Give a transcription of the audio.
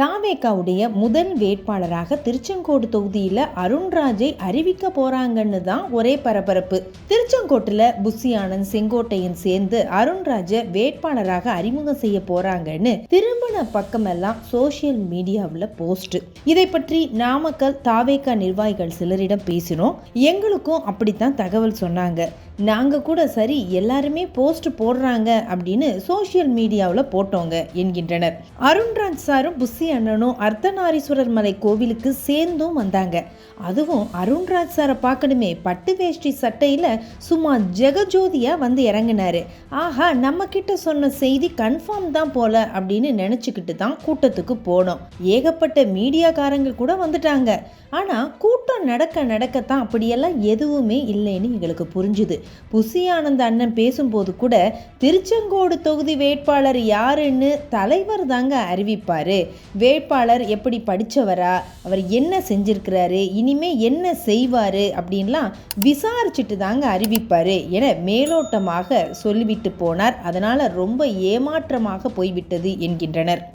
தாவேக்காவுடைய முதல் வேட்பாளராக திருச்செங்கோடு தொகுதியில் அருண்ராஜை அறிவிக்க போறாங்கன்னு தான் ஒரே பரபரப்பு. திருச்செங்கோட்டில் புஷி ஆனந்த் செங்கோட்டையன் சேர்ந்து அருண்ராஜை வேட்பாளராக அறிமுகம் செய்ய போறாங்கன்னு திரு பக்கமெல்லாம் சோசியல் மீடியாவில் போஸ்ட் இதை பற்றி நாமக்கல் தாவேக்கா நிர்வாகிகள் சிலரிடம் பேசினோம். எங்களுக்கும் அப்படித்தான் தகவல் சொன்னாங்க. நாங்கள் கூட சரி எல்லாருமே போஸ்ட் போடுறாங்க அப்படின்னு சோஷியல் மீடியாவில் போட்டோங்க என்கின்றனர். அருண்ராஜ் சாரும் புஸ்ஸி அண்ணனும் அர்த்தநாரீஸ்வரர் மலை கோவிலுக்கு சேர்ந்தும் வந்தாங்க. அதுவும் அருண்ராஜ் சாரை பார்க்கணுமே பட்டு வேஷ்டி சட்டையில் சும்மா ஜெகஜோதியா வந்து இறங்கினாரு. ஆஹா நம்ம கிட்ட சொன்ன செய்தி கன்ஃபார்ம் தான் போல அப்படின்னு நினச்சிக்கிட்டு தான் கூட்டத்துக்கு போனோம். ஏகப்பட்ட மீடியாக்காரங்க கூட வந்துட்டாங்க. ஆனால் கூட்டம் நடக்க நடக்கத்தான் அப்படியெல்லாம் எதுவுமே இல்லைன்னு எங்களுக்கு புரிஞ்சுது. புசி ஆனந்த் அண்ணன் பேசும்போது கூட திருச்செங்கோடு தொகுதி வேட்பாளர் யாருன்னு தலைவர் தாங்க அறிவிப்பார். வேட்பாளர் எப்படி படித்தவரா அவர் என்ன செஞ்சிருக்கிறாரு? இனிமே என்ன செய்வார்? அப்படின்லாம் விசாரிச்சுட்டு தாங்க அறிவிப்பார் என மேலோட்டமாக சொல்லிவிட்டு போனார். அதனால் ரொம்ப ஏமாற்றமாக போய்விட்டது என்கின்றனர்.